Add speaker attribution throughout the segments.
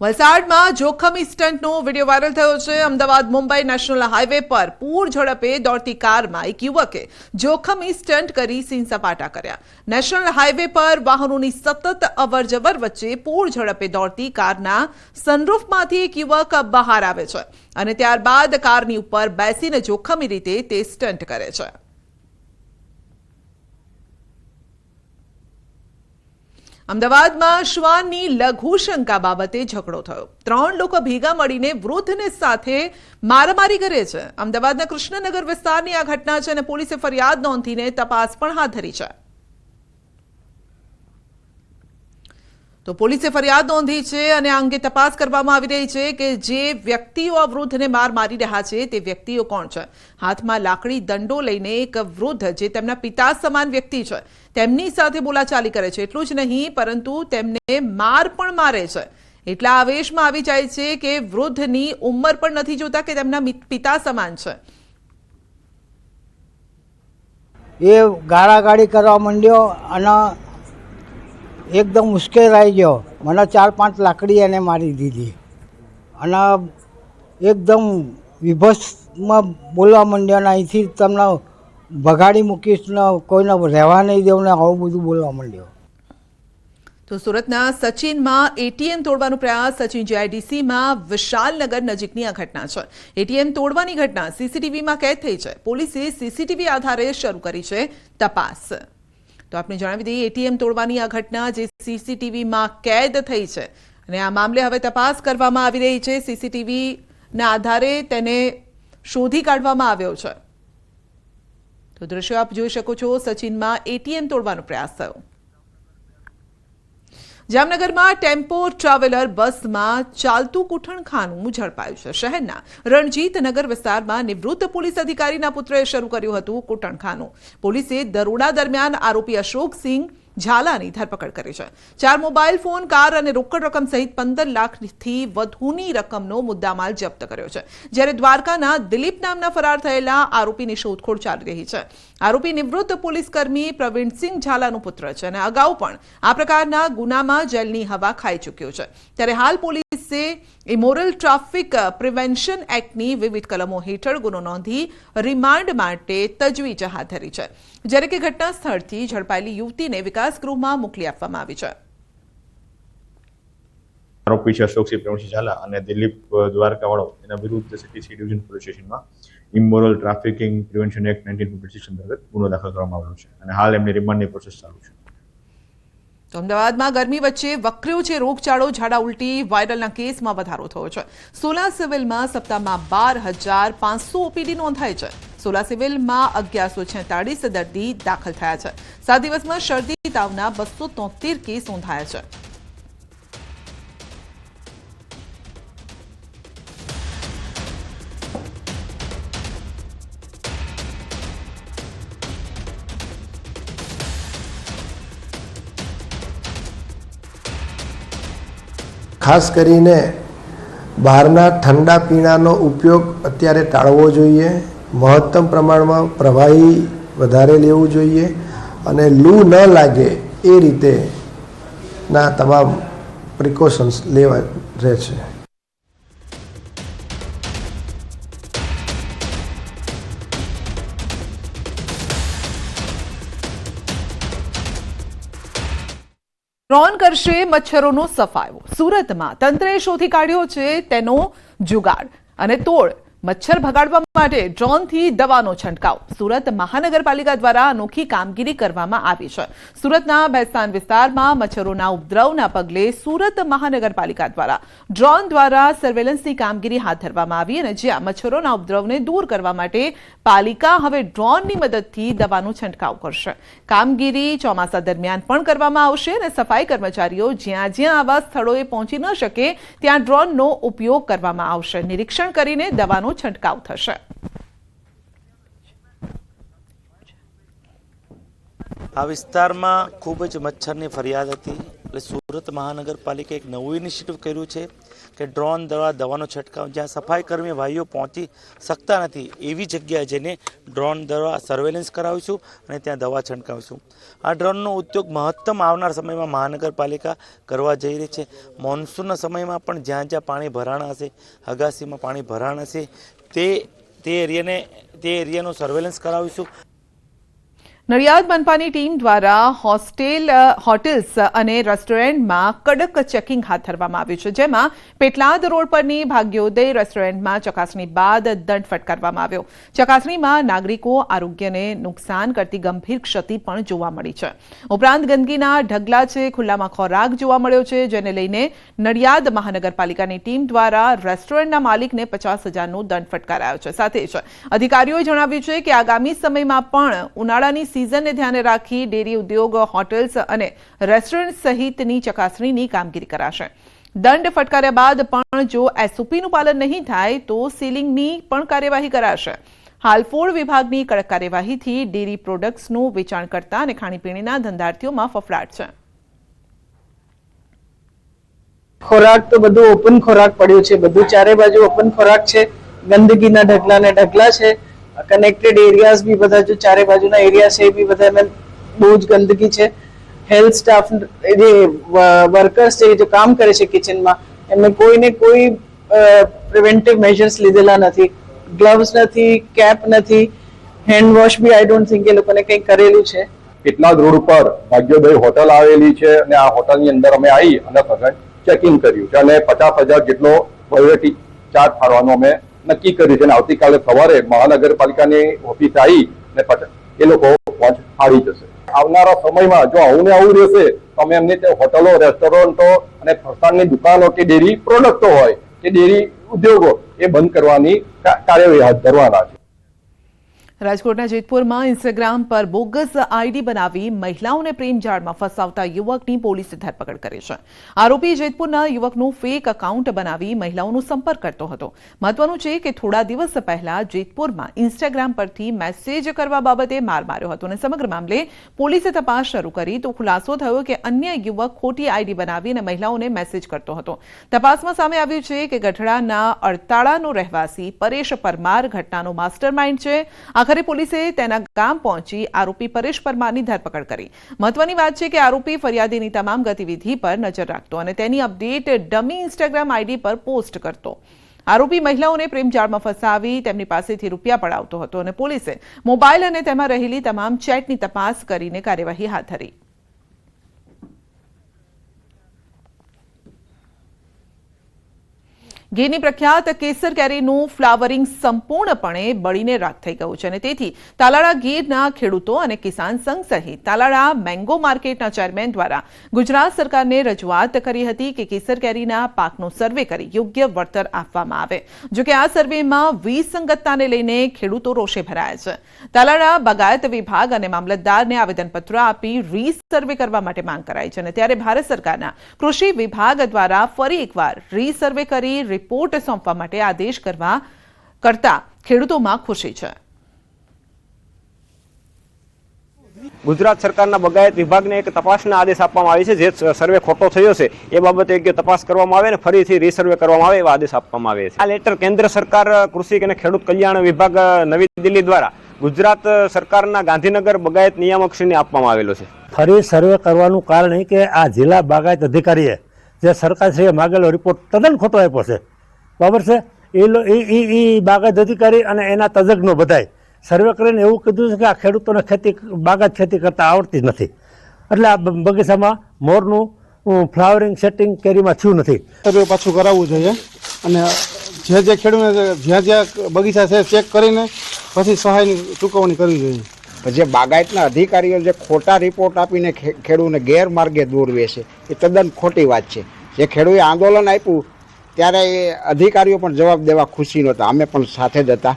Speaker 1: વલસાડમાં જોખમી સ્ટન્ટનો video viral થયો છે. અમદાવાદ, મુંબઈ નેશનલ હાઈવે પર પૂર ઝડપે દોડતી કારમાં એક યુવકે જોખમી સ્ટન્ટ કરી સીન સપાટા કર્યા. નેશનલ હાઈવે પર વાહનોની સતત અવરજવર વચ્ચે પૂર ઝડપે દોડતી કારના સનરૂફમાંથી એક યુવક બહાર આવે છે અને ત્યારબાદ કારની ઉપર બેસીને જોખમી રીતે તે સ્ટન્ટ કરે છે. અમદાવાદમાં શ્વાનની લઘુશંકા બાબતે ઝઘડો થયો. ત્રણ લોકો ભેગા મળીને વૃદ્ધને સાથે મારામારી કરે છે. અમદાવાદના કૃષ્ણનગર વિસ્તારની આ ઘટના છે અને પોલીસે ફરિયાદ નોંધીને તપાસ પણ હાથ ધરી છે. તો પોલીસે ફરિયાદ નોંધી છે અને આ અંગે તપાસ કરવામાં આવી રહી છે કે જે વ્યક્તિઓ આ વૃદ્ધને માર મારી રહ્યા છે તે વ્યક્તિઓ કોણ છે? હાથમાં લાકડી, દંડો લઈને એક વૃદ્ધ જે તેમના પિતા સમાન વ્યક્તિ છે, તેમની સાથે બોલાચાલી કરે છે. એટલું જ નહીં, પરંતુ તેમને માર પણ મારે છે. એટલા આવેશમાં આવી જાય છે કે વૃદ્ધની ઉંમર પણ નથી જોતા કે તેમના પિતા સમાન છે.
Speaker 2: એ ગાળાગાળી કરવા માંડ્યો અને એકદમ આવી ગયો. મને ચાર પાંચ લાકડી એને મારી દીધી. અને એકદમ વિભસમાં બોલવા માંડ્યો અને અહીંથી તમને ભગાડી મૂકીશ ને કોઈને રહેવા નહીં દેવું ને આવું બધું બોલવા માંડ્યો.
Speaker 1: તો સુરતના સચિનમાં એટીએમ તોડવાનો પ્રયાસ, સચિન જીઆઈડીસીમાં વિશાલનગર નજીકની આ ઘટના છે. એટીએમ તોડવાની ઘટના સીસીટીવીમાં કેદ થઈ છે. પોલીસે સીસીટીવી આધારે શરૂ કરી છે તપાસ. તો આપણે જણાવી દઈએ, એટીએમ તોડવાની આ ઘટના જે સીસીટીવીમાં કેદ થઈ છે. અને આ મામલે હવે તપાસ કરવામાં આવી રહી છે. સીસીટીવીના આધારે તેને શોધી કાઢવામાં આવ્યો છે. તો દ્રશ્યો આપ જોઈ શકો છો. સચિનમાં એટીએમ તોડવાનો પ્રયાસ થયો. જામનગરમાં ટેમ્પો ટ્રાવેલર બસમાં ચાલતું કુઠણખાનું ઝડપાયું છે. શહેરના રણજીત નગર વિસ્તારમાં નિવૃત્ત પોલીસ અધિકારીના પુત્રએ શરૂ કર્યું હતું કુઠણખાનું. પોલીસે દરોડા દરમિયાન આરોપી અશોકસિંહ ઝાલાની ધરપકડ કરી છે. ચાર મોબાઈલ ફોન, કાર અને રોકડ રકમ સહિત પંદર લાખથી વધુની રકમનો મુદ્દામાલ જપ્ત કર્યો છે. જ્યારે દ્વારકાના દિલીપ નામના ફરાર થયેલા આરોપીની શોધખોળ ચાલી રહી છે. આરોપી નિવૃત્ત પોલીસ કર્મી પ્રવીણસિંહ ઝાલાનો પુત્ર છે અને અગાઉ પણ આ પ્રકારના ગુનામાં જેલની હવા ખાઈ ચૂક્યો છે. ત્યારે હાલ પોલીસે ઇમોરલ ટ્રાફિક પ્રિવેન્શન એક્ટની વિવિધ કલમો હેઠળ ગુનો નોંધી રિમાન્ડ માટે તજવીજ હાથ ધરી છે. જ્યારે કે ઘટના સ્થળથી ઝડપાયેલી યુવતીને વિકાસ ગૃહમાં મોકલી આપવામાં આવી છે.
Speaker 3: આરોપી છે અશોકસિંહ પ્રેમસિંહ ઝાલા અને દિલીપ દ્વારકાવાળો. એના વિરુદ્ધ સિટી સી ડિવિઝન પોલીસ સ્ટેશનમાં immoral trafficking prevention act nineteen fifty six અંતર્ગત ગુનો દાખલ કરવામાં આવ્યો છે અને હાલ એમની રિમાન્ડની પ્રોસેસ ચાલુ છે.
Speaker 1: તો અમદાવાદમાં ગરમી વચ્ચે વકર્યો છે રોગચાળો, ઝાડા ઉલટી, વાયરલના કેસમાં વધારો થયો છે. સોલા સિવિલમાં સપ્તાહમાં બાર હજાર પાંચસો ઓપીડી નોંધાઈ છે. સોલા સિવિલમાં અગિયારસો છેતાળીસ દર્દી દાખલ થયા છે. સાત દિવસમાં શરદી, તાવના બસો તોતેર કેસ નોંધાયા છે.
Speaker 4: ખાસ કરીને બહારના ઠંડા પીણાનો ઉપયોગ અત્યારે ટાળવો જોઈએ. મહત્તમ પ્રમાણમાં પ્રવાહી વધારે લેવું જોઈએ અને લૂ ન લાગે એ રીતે ના તમામ પ્રિકોશન્સ લેવા રહે છે
Speaker 1: ડ્રોન કરશે મચ્છરોનો સફાયો. સુરતમાં તંત્રએ શોધી કાઢ્યો છે તેનો જુગાડ અને તોડ. મચ્છર ભગાડવા માટે ડ્રોનથી દવાનો છંટકાવ. સુરત મહાનગરપાલિકા દ્વારા અનોખી કામગીરી કરવામાં આવી છે. સુરતના ભેસ્તાન વિસ્તારમાં મચ્છરોના ઉપદ્રવના પગલે સુરત મહાનગરપાલિકા દ્વારા ડ્રોન દ્વારા સર્વેલન્સની કામગીરી હાથ ધરવામાં આવી અને જ્યાં મચ્છરોના ઉપદ્રવને દૂર કરવા માટે પાલિકા હવે ડ્રોનની મદદથી દવાનો છંટકાવ કરશે. કામગીરી ચોમાસા દરમિયાન પણ કરવામાં આવશે અને સફાઈ કર્મચારીઓ જ્યાં જ્યાં આવા સ્થળોએ પહોંચી ન શકે ત્યાં ડ્રોનનો ઉપયોગ કરવામાં આવશે. નિરીક્ષણ કરીને દવાનો છંટકાવ થશે.
Speaker 5: આ વિસ્તારમાં ખૂબ જ મચ્છરની ફરિયાદ હતી. એટલે સુરત મહાનગરપાલિકાએ એક નવું ઇનિશિયેટિવ કર્યું છે કે ડ્રોન દ્વારા દવાનો છંટકાવ, જ્યાં સફાઈ કર્મી ભાઈઓ પહોંચી શકતા નથી એવી જગ્યાએ જઈને ડ્રોન દ્વારા સર્વેલન્સ કરાવીશું અને ત્યાં દવા છંટકાવીશું. આ ડ્રોનનો ઉદ્યોગ મહત્તમ આવનાર સમયમાં મહાનગરપાલિકા કરવા જઈ રહી છે. મોન્સૂનના સમયમાં પણ જ્યાં જ્યાં પાણી ભરાણા હશે, અગાસીમાં પાણી ભરાણ હશે, તે તે એરિયાને, તે એરિયાનું સર્વેલન્સ કરાવીશું
Speaker 1: નડિયાદ મનપાની ટીમ દ્વારા હોસ્ટેલ હોટેલ્સ અને રેસ્ટોરન્ટમાં કડક ચેકિંગ હાથ ધરવામાં આવ્યું છે. જેમાં પેટલાદ રોડ પરની ભાગ્યોદય રેસ્ટોરન્ટમાં ચકાસણી બાદ દંડ ફટકારવામાં આવ્યો. ચકાસણીમાં નાગરિકો આરોગ્યને નુકસાન કરતી ગંભીર ક્ષતિ પણ જોવા મળી છે. ઉપરાંત ગંદકીના ઢગલા છે, ખુલ્લામાં ખોરાક જોવા મળ્યો છે, જેને લઈને નડિયાદ મહાનગરપાલિકાની ટીમ દ્વારા રેસ્ટોરન્ટના માલિકને પચાસ હજારનો દંડ ફટકારાયો છે. સાથે જ અધિકારીઓએ જણાવ્યું છે કે આગામી સમયમાં પણ ઉનાળાની સિઝનને ધ્યાને રાખી ડેરી ઉદ્યોગ હોટેલ્સ અને રેસ્ટોરન્ટ સહિતની ચકાસણીની કામગીરી કરાશે. દંડ ફટકાર્યા બાદ પણ જો એસઓપીનું પાલન નહીં થાય, તો સીલિંગની પણ કાર્યવાહી કરાશે. હાલ ફૂડ વિભાગની કડક કાર્યવાહીથી ડેરી પ્રોડક્ટ્સનું વેચાણ કરતા અને ખાણીપીણીના ધંધાર્થીઓમાં ફફડાટ છે.
Speaker 6: ખોરાક તો બધું ઓપન ખોરાક પડ્યું છે. બધું ચારે બાજુ ઓપન ખોરાક છે. ગંદકીના ઢગલા ને ઢગલા છે. કનેક્ટેડ એરિયાઝ બી બધા જો ચારે બાજુના એરિયા છે એ બી બધામાં બહુ જ ગંદકી છે હેલ્થ સ્ટાફ જે વર્કર્સ છે જે કામ કરે છે કિચનમાં એમને કોઈને કોઈ પ્રિવેન્ટિવ મેજર્સ લીધેલા નથી ગ્લવ્સ નથી કેપ નથી હેન્ડ વોશ બી આઈ ડોન્ટ થિંક એ લોકોને કંઈ કરેલું છે
Speaker 7: કેટલા રોડ પર ભાગ્યોદય હોટલ આવેલી છે અને આ હોટલની અંદર અમે આવી અને સઘન ચેકિંગ કર્યું છે અને પચાસ હજાર જેટલો વહીવટી ચાર્જ ફાળવાનો અમે નક્કી કર્યું છે અને આવતીકાલે સવારે મહાનગરપાલિકાની ઓફિસ આવી ને એ લોકો પહોંચ ફાળી જશે. આવનારા સમયમાં જો આવું ને આવું રહેશે, તો અમે એમની તે હોટલો, રેસ્ટોરન્ટો અને ફરસાણની દુકાનો કે ડેરી પ્રોડક્ટો હોય, કે ડેરી ઉદ્યોગો, એ બંધ કરવાની કાર્યવાહી હાથ ધરવાના છે.
Speaker 1: રાજકોટના જેતપુરમાં ઇન્સ્ટાગ્રામ પર બોગસ આઈડી બનાવી મહિલાઓને પ્રેમ જાળમાં ફસાવતા યુવકની પોલીસે ધરપકડ કરી છે. આરોપી જેતપુરના યુવકનું ફેક એકાઉન્ટ બનાવી મહિલાઓનો સંપર્ક કરતો હતો. મહત્વનું છે કે થોડા દિવસ પહેલા જેતપુરમાં ઇન્સ્ટાગ્રામ પરથી મેસેજ કરવા બાબતે માર માર્યો હતો અને સમગ્ર મામલે પોલીસે તપાસ શરૂ કરી તો ખુલાસો થયો કે અન્ય યુવક ખોટી આઈડી બનાવી અને મહિલાઓને મેસેજ કરતો હતો. તપાસમાં સામે આવ્યું છે કે ગઢડાના અડતાળાનો રહેવાસી પરેશ પરમાર ઘટનાનો માસ્ટરમાઇન્ડ છે. આખરે પોલીસે તેના ગામ પહોંચી આરોપી પરેશ પરમારની ધરપકડ કરી. મહત્વની વાત છે કે આરોપી ફરિયાદીની તમામ ગતિવિધિ પર નજર રાખતો અને તેની અપડેટ ડમી ઇન્સ્ટાગ્રામ આઈડી પર પોસ્ટ કરતો. આરોપી મહિલાઓને પ્રેમજાળમાં ફસાવી તેમની પાસેથી રૂપિયા પડાવતો હતો અને પોલીસે મોબાઈલ અને તેમાં રહેલી તમામ ચેટની તપાસ કરીને કાર્યવાહી હાથ ધરી. ગીરની પ્રખ્યાત કેસર કેરીનું ફ્લાવરિંગ સંપૂર્ણપણે બળીને રાખ થઈ ગયું છે અને તેથી તાલાળા ગીરના ખેડૂતો અને કિસાન સંઘ સહિત તાલાળા મેંગો માર્કેટના ચેરમેન દ્વારા ગુજરાત સરકારને રજૂઆત કરી હતી કે કેસર કેરીના પાકનો સર્વે કરી યોગ્ય વળતર આપવામાં આવે. જો કે આ સર્વેમાં વિસંગતતાને લઈને ખેડૂતો રોષે ભરાયા છે. તાલાળા બાગાયત વિભાગ અને મામલતદારને આવેદનપત્ર આપી રીસર્વે કરવા માટે માંગ કરાઈ છે અને ત્યારે ભારત સરકારના કૃષિ વિભાગ દ્વારા ફરી એકવાર રીસર્વે કરી રિપોર્ટ સોંપવા માટે આદેશ કરવા કરતા ખેડૂતોમાં ખુશી છે.
Speaker 8: ગુજરાત સરકારના બગાયત વિભાગને એક તપાસના આદેશ આપવામાં આવે છે. જે સર્વે ખોટો થયો છે એ બાબતે યોગ્ય તપાસ કરવામાં આવે અને ફરીથી રીસર્વે કરવામાં આવે એવા આદેશ આપવામાં આવે છે. આ લેટર કેન્દ્ર સરકાર કૃષિ અને ખેડૂત કલ્યાણ વિભાગ નવી દિલ્હી દ્વારા ગુજરાત સરકારના ગાંધીનગર બગાયત નિયામકશ્રીને આપવામાં આવેલો છે.
Speaker 9: ફરી સર્વે કરવાનું કારણ એ કે આ જિલ્લા બાગાયત અધિકારીએ જે સરકારશ્રીએ માગેલો રિપોર્ટ તદ્દન ખોટો આપ્યો છે. બરાબર છે? એ એ એ એ બાગાયત અધિકારી અને એના તજજ્ઞો બધાય. સર્વે કરીને એવું કીધું છે કે આ ખેડૂતોને ખેતી બાગાયત ખેતી કરતા આવડતી નથી. એટલે આ બ- બગીચામાં મોરનું ફ્લાવરિંગ સેટિંગ કેરીમાં થયું નથી.
Speaker 10: પાછું કરાવવું જોઈએ અને જે જે ખેડૂતને જ્યાં જ્યાં બગીચા છે ચેક કરીને પછી સહાયની ચૂકવણી કરવી જોઈએ.
Speaker 2: જે બાગાયતના અધિકારીઓ જે ખોટા રિપોર્ટ આપીને ખેડૂતને ગેરમાર્ગે દોરવે છે એ તદ્દન ખોટી વાત છે. જે ખેડૂએ આંદોલન આપ્યું ત્યારે એ અધિકારીઓ પણ જવાબ દેવા ખુશી નહોતા. અમે પણ સાથે જ હતા.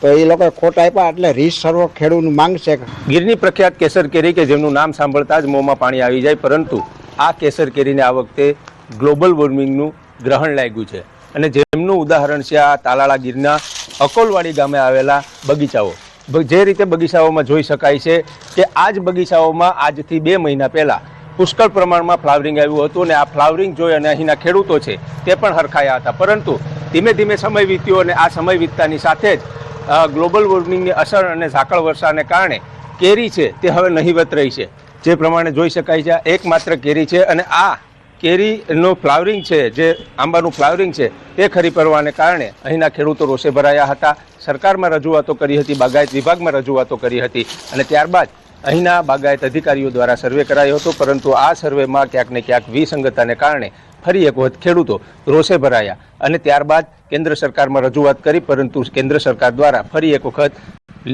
Speaker 2: તો એ લોકોએ ખોટા આપ્યા એટલે રીસ સર્વ ખેડૂતનું માંગ છે
Speaker 7: ગીરની પ્રખ્યાત કેસર કેરી કે જેમનું નામ સાંભળતા જ મોંમાં પાણી આવી જાય, પરંતુ આ કેસર કેરીને આ વખતે ગ્લોબલ વોર્મિંગનું ગ્રહણ લાગ્યું છે. અને જેમનું ઉદાહરણ છે આ તાલાળા ગીરના અકોલવાડી ગામે આવેલા બગીચાઓ. જે રીતે બગીચાઓમાં જોઈ શકાય છે કે આ જ બગીચાઓમાં આજથી બે મહિના પહેલાં પુષ્કળ પ્રમાણમાં ફ્લાવરિંગ આવ્યું હતું અને આ ફ્લાવરિંગ જોઈ અને અહીંના ખેડૂતો છે તે પણ હરખાયા હતા. પરંતુ ધીમે ધીમે સમય વીત્યો અને આ સમય વીતતાની સાથે જ ગ્લોબલ વોર્મિંગની અસર અને ઝાકળ વર્ષાને કારણે કેરી છે તે હવે નહીવત રહી છે. જે પ્રમાણે જોઈ શકાય છે એકમાત્ર કેરી છે અને આ કેરીનું ફ્લાવરિંગ છે, જે આંબાનું ફ્લાવરિંગ છે તે ખરી પડવાને કારણે અહીંના ખેડૂતો રોષે ભરાયા હતા. સરકારમાં રજૂઆતો કરી હતી, બાગાયત વિભાગમાં રજૂઆતો કરી હતી અને ત્યારબાદ અહીંના બાગાયત અધિકારીઓ દ્વારા સર્વે કરાયો હતો, પરંતુ આ સર્વેમાં ક્યાંક ને ક્યાંક વિસંગતતાને કારણે ફરી એક વખત ખેડૂતો રોષે ભરાયા અને ત્યારબાદ કેન્દ્ર સરકારમાં રજૂઆત કરી, પરંતુ કેન્દ્ર સરકાર દ્વારા ફરી એક વખત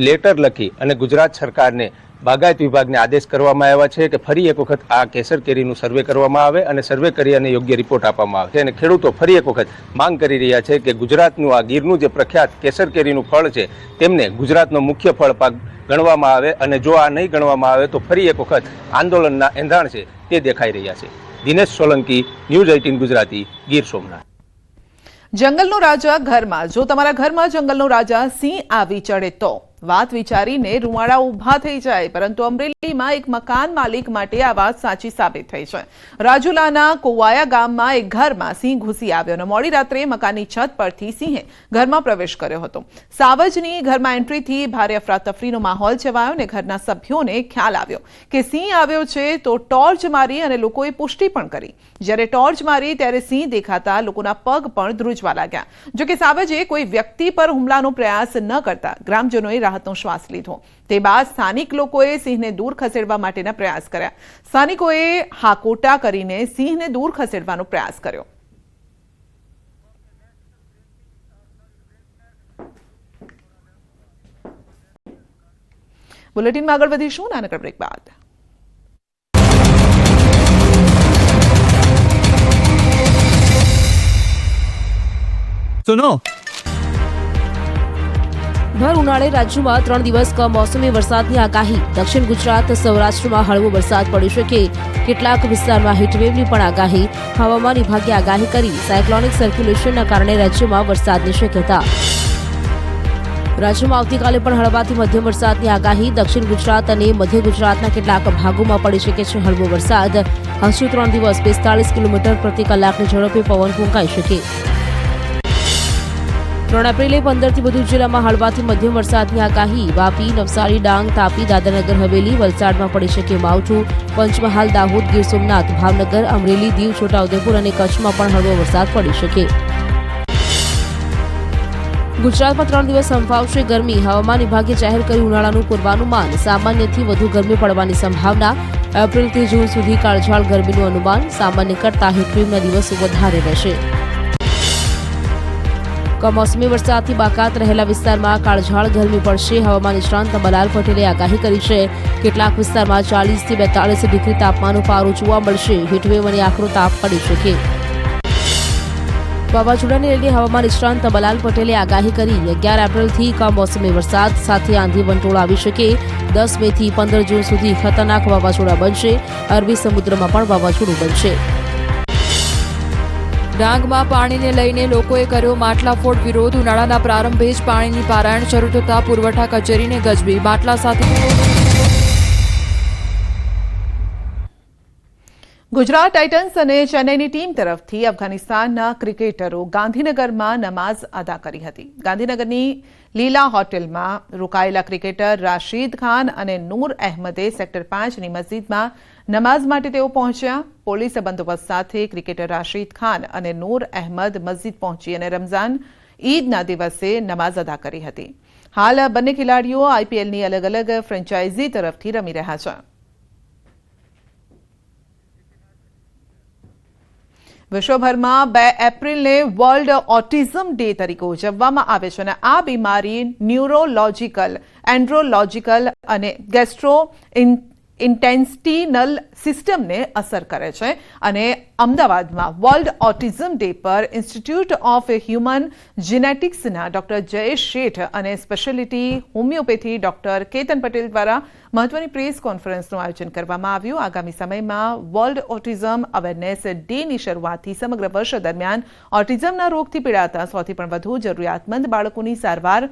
Speaker 7: લેટર લખી અને ગુજરાત સરકારને બાગાયત વિભાગને આદેશ કરવામાં આવ્યા છે કે ફરી એક વખત આ કેસર કેરીનું સર્વે કરવામાં આવે અને સર્વે કરી અને યોગ્ય રિપોર્ટ આપવામાં આવે છે. અને ખેડૂતો ફરી એક વખત માંગ કરી રહ્યા છે કે ગુજરાતનું આ ગીરનું જે પ્રખ્યાત કેસર કેરીનું ફળ છે, તેમને ગુજરાતનો મુખ્ય ફળ પાક ગણવામાં આવે અને જો આ નહીં ગણવામાં આવે તો ફરી એક વખત આંદોલનના એંધાણ છે તે દેખાઈ રહ્યા છે. Dinesh Solanki, news eighteen Gujarati, Gir Somnath.
Speaker 1: જંગલનો રાજા ઘરમાં, જો તમારા ઘરમાં જંગલનો રાજા સિંહ આવી ચડે તો? વાત વિચારીને રૂવાડા ઊભા થઈ જાય, પરંતુ અમરેલીમાં એક મકાન માલિક માટે આ વાત સાચી સાબિત થઈ છે. રાજુલાના કોવાયા ગામમાં એક ઘરમાં સિંહ ઘૂસી આવ્યો અને મોડી રાત્રે મકાનની છત પરથી સિંહે ઘરમાં પ્રવેશ કર્યો હતો. સાવજની ઘરમાં એન્ટ્રીથી ભારે અફરાતફરીનો માહોલ છવાયો અને ઘરના સભ્યોને ખ્યાલ આવ્યો કે સિંહ આવ્યો છે તો ટોર્ચ મારી અને લોકોએ પુષ્ટિ પણ કરી. જ્યારે ટોર્ચ મારી ત્યારે સિંહ દેખાતા લોકોના પગ પણ ધ્રુજવા લાગ્યા. જોકે સાવજે કોઈ વ્યક્તિ પર હુમલાનો પ્રયાસ ન કરતા ગ્રામજનોએ રાહતનો શ્વાસ લીધો. તે બાદ સ્થાનિક લોકોએ સિંહને દૂર ખસેડવા માટેના પ્રયાસ કર્યા. સ્થાનિકોએ હાકોટા કરીને સિંહને દૂર ખસેડવાનો પ્રયાસ કર્યો. બુલેટિનમાં આગળ વધીશું. નાનકડ બ્રેક બાદ.
Speaker 11: સુનો
Speaker 12: ભર ઉનાળે રાજ્યમાં ત્રણ દિવસ કમોસમી વરસાદની આગાહી. દક્ષિણ ગુજરાત, સૌરાષ્ટ્રમાં હળવો વરસાદ પડી શકે કેટલાક વિસ્તારમાં હીટવેવની પણ આગાહી. હવામાન વિભાગે આગાહી કરી સાયક્લોનિક સર્ક્યુલેશનના કારણે રાજ્યમાં વરસાદની શક્યતા. રાજ્યમાં આવતીકાલે પણ હળવાથી મધ્યમ વરસાદની આગાહી. દક્ષિણ ગુજરાત અને મધ્ય ગુજરાતના કેટલાક ભાગોમાં પડી શકે છે હળવો વરસાદ. હજુ ત્રણ દિવસ પિસ્તાળીસ કિલોમીટર પ્રતિ કલાકની ઝડપે પવન ફૂંકાઈ શકે. ત્રણ એપ્રિલે પંદરથી વધુ જિલ્લામાં હળવાથી મધ્યમ વરસાદની આગાહી. વાપી, નવસારી, ડાંગ, તાપી, દાદરનગર, હવેલી વલસાડમાં પડી શકે માવઠું. પંચમહાલ, દાહોદ, ગીર સોમનાથ, ભાવનગર, અમરેલી, દીવ છોટાઉદેપુર અને કચ્છમાં પણ હળવો વરસાદ પડી શકે. ગુજરાતમાં ત્રણ દિવસ સંભાવશે ગરમી. હવામાન વિભાગે જાહેર કર્યું ઉનાળાનું પૂર્વાનુમાન. સામાન્યથી વધુ ગરમી પડવાની સંભાવના. એપ્રિલથી જૂન સુધી કાળઝાળ ગરમીનું અનુમાન. સામાન્ય કરતાં હીટવેવના દિવસો વધારે રહેશે. કમોસમી વરસાદથી બાકાત રહેલા વિસ્તારમાં કાળઝાળ ગરમી પડશે. હવામાન નિષ્ણાંત બલાલ પટેલે આગાહી કરી છે. કેટલાક વિસ્તારમાં ચાલીસથી બેતાળીસ ડિગ્રી તાપમાનનું પારું જોવા મળશે. હીટવેવ અને આકરો તાપ પડી શકે. વાવાઝોડાને લઈને હવામાન નિષ્ણાંત બલાલ પટેલે આગાહી કરી. અગિયાર એપ્રિલથી કમોસમી વરસાદ, સાથે આંધી વંટોળ આવી શકે. દસ મેથી પંદર જૂન સુધી ખતરનાક વાવાઝોડા બનશે. અરબી સમુદ્રમાં પણ વાવાઝોડું બનશે.
Speaker 13: ડાંગમાં પાણીને લઈને લોકોએ કર્યો માટલાફોડ વિરોધ. ઉનાળાના પ્રારંભે જ પાણીની પારાયણ શરૂ થતા પુરવઠા કચેરીને ગજબી. માટલા સાથે
Speaker 1: ગુજરાત ટાઇટન્સ અને ચેન્નઈની ટીમ તરફથી અફઘાનિસ્તાનના ક્રિકેટરો ગાંધીનગરમાં નમાઝ અદા કરી હતી. ગાંધીનગરની લીલા હોટેલમાં રોકાયેલા ક્રિકેટર રાશીદ ખાન અને નૂર અહેમદે સેક્ટર પાંચની મસ્જિદમાં નમાઝ માટે તેઓ પહોંચ્યા. પોલીસ બંદોબસ્ત સાથે ક્રિકેટર રાશિદ ખાન અને નૂર અહેમદ મસ્જિદ પહોંચી અને રમઝાન ઈદના દિવસે નમાઝ અદા કરી હતી. હાલ બંને ખેલાડીઓ આઈપીએલની અલગ અલગ ફ્રેન્ચાઇઝી તરફથી રમી રહ્યા છે. વિશ્વભરમાં બે એપ્રિલને વર્લ્ડ ઓટિઝમ ડે તરીકે ઉજવવામાં આવે છે અને આ બીમારી ન્યુરોલોજીકલ, એન્ડ્રોલોજીકલ અને ગેસ્ટ્રો ઇન્ટેન્સ્ટિનલ સિસ્ટમને અસર કરે છે અને અમદાવાદમાં વર્લ્ડ ઓટિઝમ ડે પર ઇન્સ્ટિટ્યૂટ ઓફ હ્યુમન જીનેટિક્સના ડોક્ટર જયેશ શેઠ અને speciality homeopathy doctor Ketan Patel દ્વારા મહત્વની પ્રેસ કોન્ફરન્સનું આયોજન કરવામાં આવ્યું. આગામી સમયમાં વર્લ્ડ ઓટિઝમ અવેરનેસ ડેની શરૂઆતથી સમગ્ર વર્ષ દરમિયાન ઓટિઝમના રોગથી પીડાતા સૌથી પણ વધુ જરૂરિયાતમંદ બાળકોની સારવાર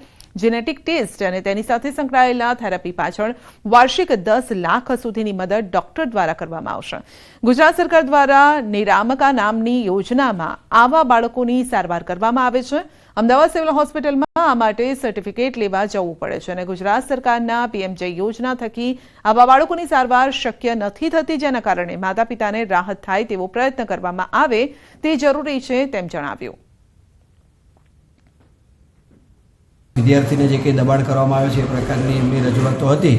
Speaker 1: જેનેટિક ટેસ્ટ અને તેની સાથે સંકળાયેલા થેરાપી પાછળ વાર્ષિક દસ લાખ સુધીની મદદ ડોક્ટર દ્વારા કરવામાં આવશે. ગુજરાત સરકાર દ્વારા નિરામકા નામની યોજનામાં આવા બાળકોની સારવાર કરવામાં આવે છે. અમદાવાદ સિવિલ હોસ્પિટલમાં આ માટે સર્ટિફિકેટ લેવા જવું પડે છે અને ગુજરાત સરકારના પીએમજે યોજના થકી આવા બાળકોની સારવાર શક્ય નથી થતી જેના કારણે માતા પિતાને રાહત થાય તેવો પ્રયત્ન કરવામાં આવે તે જરૂરી છે તેમ જણાવ્યું.
Speaker 14: વિદ્યાર્થીને જે કંઈ દબાણ કરવામાં આવે છે એ પ્રકારની એમની રજૂઆતો હતી.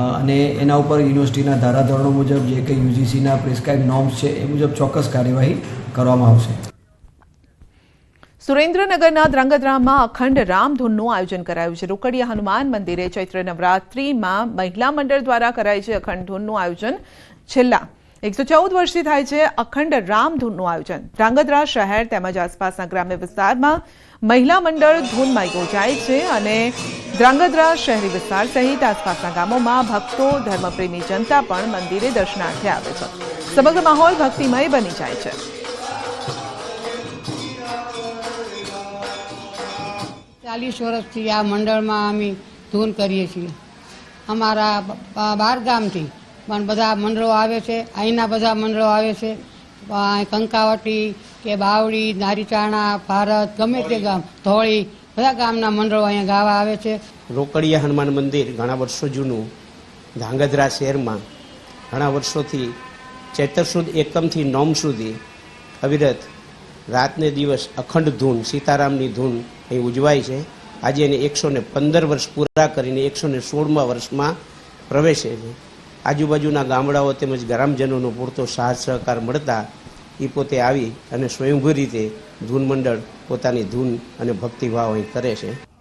Speaker 14: અને એના ઉપર યુનિવર્સિટીના ધારાધોરણો મુજબ જે કંઈ યુજીસીના પ્રિસ્ક્રાઇબ નોર્મ્સ છે એ મુજબ ચોક્કસ કાર્યવાહી કરવામાં આવશે.
Speaker 1: સુરેન્દ્રનગરના ધ્રાંગધ્રામાં અખંડ રામધૂનનું આયોજન કરાયું છે. રોકડિયા હનુમાન મંદિરે ચૈત્ર નવરાત્રિમાં મહિલા મંડળ દ્વારા કરાય છે અખંડ ધૂનનું આયોજન. છેલ્લા એકસો ચૌદ વર્ષથી થાય છે અખંડ રામધૂનનું આયોજન. ધ્રાંગધ્રા શહેર તેમજ આસપાસના ગ્રામ્ય વિસ્તારમાં મહિલા મંડળ ધૂનમાં યોજાય છે અને ધ્રાંગધ્રા શહેરી વિસ્તાર સહિત આસપાસના ગામોમાં ભક્તો, ધર્મપ્રેમી જનતા પણ મંદિરે દર્શનાર્થે આવે છે. સમગ્ર માહોલ ભક્તિમય બની જાય છે.
Speaker 15: ચાલીસ વર્ષથી આ મંડળમાં અમે ધૂન કરીએ છીએ. અમારા બાર ગામથી પણ બધા મંડળો આવે છે, અહીંના બધા મંડળો આવે છે. કંકાવટી કે બાવડી નારીચાણા, ભારત, ગમે તે ગામ, ધોળી, બધા ગામના મંડળો અહીંયા ગાવા આવે છે.
Speaker 16: રોકડિયા હનુમાન મંદિર ઘણા વર્ષો જૂનું, ધાંગધ્રા શહેરમાં ઘણા વર્ષોથી ચૈતર સુદ એકમથી નોમ સુધી અવિરત રાતને દિવસ અખંડ ધૂન, સીતારામની ધૂન અહીં ઉજવાય છે. આજે એને એકસો ને પંદર વર્ષ પૂરા કરીને એકસો ને સોળમાં વર્ષમાં પ્રવેશે છે. આજુબાજુના ગામડાઓ તેમજ ગ્રામજનોનો પૂરતો સાથ સહકાર મળતા એ પોતે આવી અને સ્વયંભૂ રીતે ધૂન મંડળ પોતાની ધૂન અને ભક્તિભાવ અહીં કરે છે.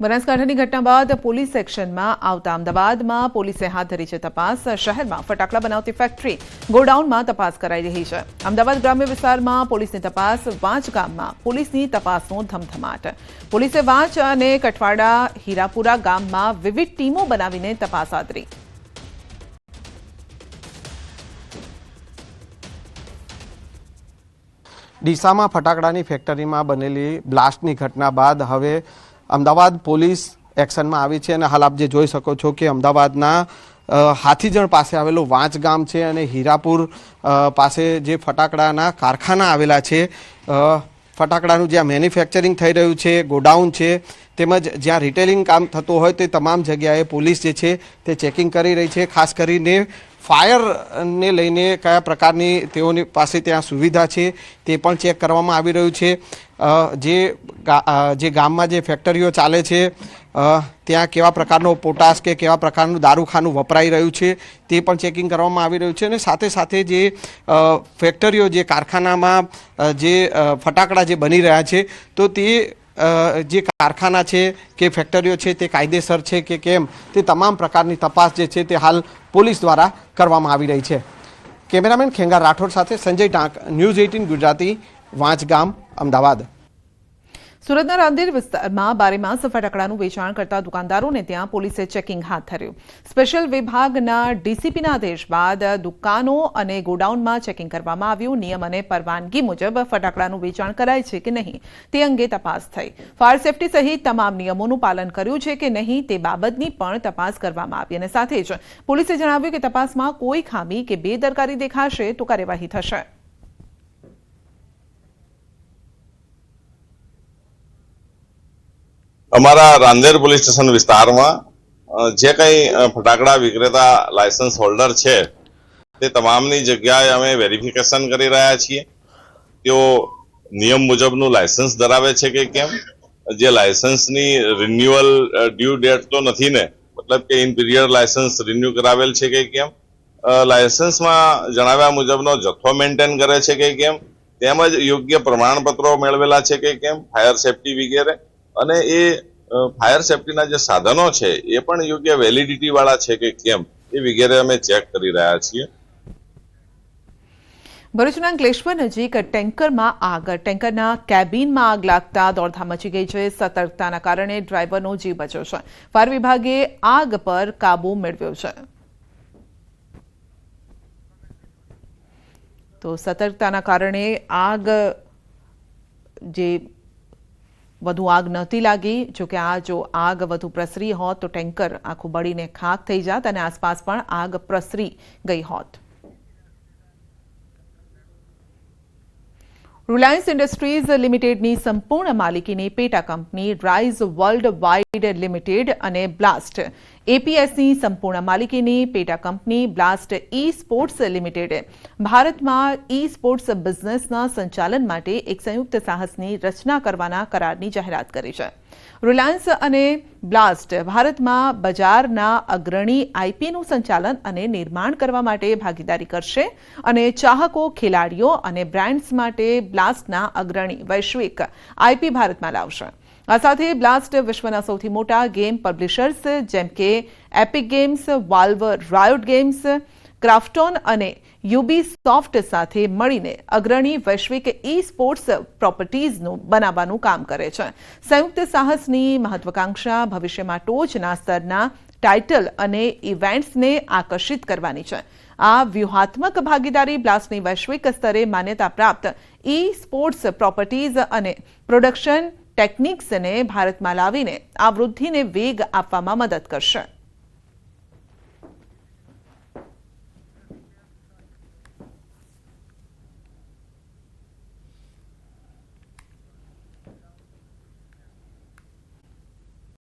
Speaker 1: બનાસકાંઠાની ઘટના બાદ પોલીસ એક્શનમાં આવતા અમદાવાદમાં પોલીસે હાથ ધરી છે તપાસ. શહેરમાં ફટાકડા બનાવતી ફેક્ટરી ગોડાઉનમાં તપાસ કરાઈ રહી છે. અમદાવાદ ગ્રામ્ય વિસ્તારમાં પોલીસની તપાસ, વાંચ ગામમાં પોલીસની તપાસનો ધમધમાટ. પોલીસે વાંચ અને કઠવાડા હીરાપુરા ગામમાં વિવિધ ટીમો બનાવીને તપાસ આદરી
Speaker 17: ડીસામાં ફટાકડાની ફેક્ટરીમાં બનેલી બ્લાસ્ટની ઘટના બાદ હવે અમદાવાદ પોલીસ એક્શનમાં આવી છે અને હાલ આપ જે જોઈ શકો છો કે અમદાવાદના હાથીજણ પાસે આવેલું વાંચ ગામ છે અને હીરાપુર પાસે જે ફટાકડાના કારખાના આવેલા છે ફટાકડાનું જ્યાં મેન્યુફેક્ચરિંગ થઈ રહ્યું છે, ગોડાઉન છે, તેમજ જ્યાં રિટેલિંગ કામ થતું હોય તે તમામ જગ્યાએ પોલીસ જે છે તે ચેકિંગ કરી રહી છે, ખાસ કરીને ફાયરને લઈને કયા પ્રકારની તેઓની પાસે ત્યાં સુવિધા છે તે પણ ચેક કરવામાં આવી રહ્યું છે. જે જે ગામમાં જે ફેક્ટરીઓ ચાલે છે ત્યાં કેવા પ્રકારનો પોટાશ કે કેવા પ્રકારનું દારૂખાનું વપરાઈ રહ્યું છે તે પણ ચેકિંગ કરવામાં આવી રહ્યું છે અને સાથે સાથે જે ફેક્ટરીઓ, જે કારખાનામાં જે ફટાકડા જે બની રહ્યા છે તો તે જે કારખાના છે, કે ફેક્ટરીઓ છે, તે કાયદેસર છે કે કેમ, તે તમામ પ્રકારની તપાસ જે છે તે હાલ પોલીસ દ્વારા કરવામાં આવી રહી છે. કેમેરામેન ખેંગા રાઠોડ સાથે સંજય ટાંક, ન્યૂઝ એઇટીન ગુજરાતી, વાંચગામ, અમદાવાદ.
Speaker 1: સુરતના રાંદેર વિસ્તારમાં બારેમાસ ફટાકડાનું વેચાણ કરતા દુકાનદારોને ત્યાં પોલીસે ચેકિંગ હાથ ધર્યું. સ્પેશિયલ વિભાગના ડીસીપીના આદેશ બાદ દુકાનો અને ગોડાઉનમાં ચેકિંગ કરવામાં આવ્યું. નિયમ અને પરવાનગી મુજબ ફટાકડાનું વેચાણ કરાય છે કે નહીં તે અંગે તપાસ થઈ. ફાયર સેફટી સહિત તમામ નિયમોનું પાલન કર્યું છે કે નહીં તે બાબતની પણ તપાસ કરવામાં આવી અને સાથે જ પોલીસે જણાવ્યું કે તપાસમાં કોઈ ખામી કે બેદરકારી દેખાશે તો કાર્યવાહી થશે.
Speaker 18: અમારા રાંદેર પોલીસ સ્ટેશન વિસ્તારમાં જે કંઈ ફટાકડા વિક્રેતા લાયસન્સ હોલ્ડર છે, તે તમામની જગ્યાએ અમે વેરિફિકેશન કરી રહ્યા છીએ. તેઓ નિયમ મુજબનું લાયસન્સ ધરાવે છે કે કેમ? જે લાયસન્સની રિન્યુઅલ ડ્યુ ડેટ તો નથી ને, મતલબ કે ઇન પિરિયડ લાયસન્સ રિન્યુ કરાવેલ છે કે કેમ? લાયસન્સમાં જણાવ્યા મુજબનો જથ્થો મેન્ટેન કરે છે કે કેમ? તેમજ યોગ્ય પ્રમાણપત્રો મેળવેલા છે કે કેમ? ફાયર સેફટી વગેરે. અને એ ફાયર સેફટીના જે સાધનો છે, એ પણ યોગ્ય વેલિડિટી વાળા છે કે કેમ, એ વગેરે અમે ચેક કરી રહ્યા છીએ.
Speaker 1: ભરૂચના અંકલેશ્વર નજીક ટેન્કરમાં આગ, ટેન્કરના કેબિનમાં આગ લાગતા દોડધામ મચી ગઈ છે. સતર્કતાના કારણે ડ્રાઈવરનો જીવ બચ્યો છે. ફાયર વિભાગે આગ પર કાબુ મેળવ્યો છે. તો સતર્કતાના કારણે આગ જે વધુ આગ નહોતી લાગી. જોકે આ જો આગ વધુ પ્રસરી હોત તો ટેન્કર આખું બળીને ખાક થઈ જાત અને આસપાસ પણ આગ પ્રસરી ગઈ હોત. રિલાયન્સ ઇન્ડસ્ટ્રીઝ લિમિટેડની સંપૂર્ણ માલિકીની પેટા company rise world wide limited અને બ્લાસ્ટ એપીએસની સંપૂર્ણ માલિકીની પેટા કંપની બ્લાસ્ટ ઈ સ્પોર્ટ્સ લિમિટેડે ભારતમાં ઈ સ્પોર્ટ્સ બિઝનેસના સંચાલન માટે એક સંયુક્ત સાહસની રચના કરવાના કરારની જાહેરાત કરી છે. રિલાયન્સ અને બ્લાસ્ટ ભારતમાં બજારના અગ્રણી આઈપીનું સંચાલન અને નિર્માણ કરવા માટે ભાગીદારી કરશે અને ચાહકો, ખેલાડીઓ અને બ્રાન્ડ્સ માટે બ્લાસ્ટના અગ્રણી વૈશ્વિક આઈપી ભારતમાં લાવશે. આ સાથે બ્લાસ્ટ વિશ્વના સૌથી મોટા ગેમ પબ્લિશર્સ જેમ કે Epic Games, Valve Riot Games Krafton અને યુબી સોફ્ટ સાથે મળીને અગ્રણી વૈશ્વિક ઈ સ્પોર્ટ્સ પ્રોપર્ટીઝનું બનાવવાનું કામ કરે છે. સંયુક્ત સાહસની મહત્વાકાંક્ષા ભવિષ્યમાં ટોચના સ્તરના ટાઇટલ અને ઇવેન્ટ્સને આકર્ષિત કરવાની છે. આ વ્યૂહાત્મક ભાગીદારી બ્લાસ્ટની વૈશ્વિક સ્તરે માન્યતા પ્રાપ્ત ઈ સ્પોર્ટ્સ પ્રોપર્ટીઝ અને પ્રોડક્શન ટેકનિક્સને ભારતમાં લાવીને આ વૃદ્ધિને વેગ આપવામાં મદદ કરશે.